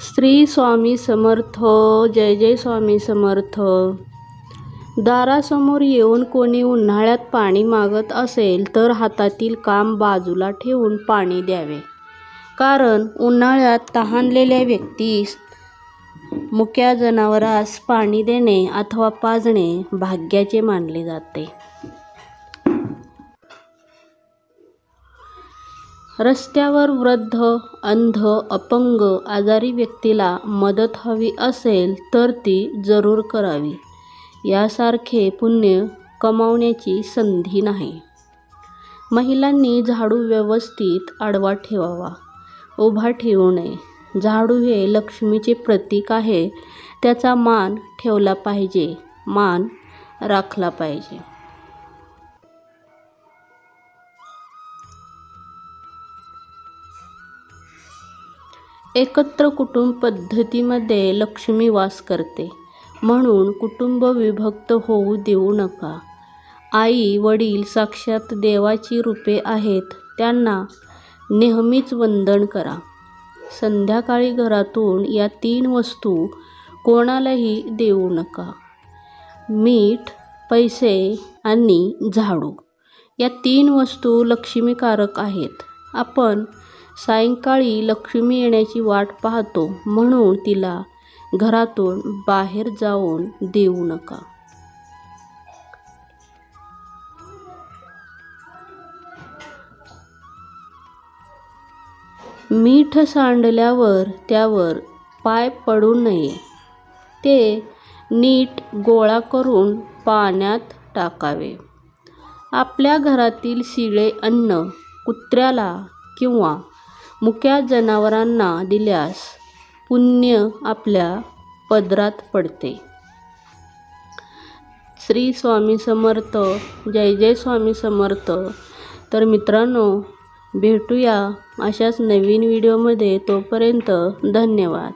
श्री स्वामी समर्थ जय जय स्वामी समर्थ. दारासमोर येऊन कोणी उन्हाळ्यात पाणी मागत असेल तर हातातील काम बाजूला ठेवून पाणी द्यावे. कारण उन्हाळ्यात तहानलेल्या व्यक्तीस मुक्या जनावरास पाणी देणे अथवा पाजणे भाग्याचे मानले जाते. रस्त्यावर वृद्ध अंध अपंग आजारी व्यक्तीला मदत हवी असेल तर ती जरूर करावी. यासारखे पुण्य कमावण्याची संधी नाही. महिलांनी झाडू व्यवस्थित आडवा ठेवावा. उभा ठेवू नये. झाडू हे लक्ष्मीचे प्रतीक आहे. त्याचा मान ठेवला पाहिजे. मान राखला पाहिजे. एकत्र कुटुंब पद्धतीमध्ये लक्ष्मी वास करते. म्हणून कुटुंब विभक्त होऊ देऊ नका. आई वडील साक्षात देवाची रूपे आहेत त्यांना नेहमीच वंदन करा. संध्याकाळी घरातून या तीन वस्तू कोणालाही देऊ नका. मीठ पैसे आणि झाडू. या तीन वस्तू लक्ष्मीकारक आहेत. आपण सायंकाळी लक्ष्मी येण्याची वाट पाहतो म्हणून तिला घरातून बाहेर जाऊन देऊ नका. मीठ सांडल्यावर त्यावर पाय पडू नये. ते नीट गोळा करून पाण्यात टाकावे. आपल्या घरातील शिळे अन्न कुत्र्याला किंवा मुक्या जनावरांना दिल्यास पुण्य आपल्या पदरात पडते. श्री स्वामी समर्थ जय जय स्वामी समर्थ. तर मित्रांनो भेटूया अशाच नवीन व्हिडिओमध्ये. तोपर्यंत धन्यवाद.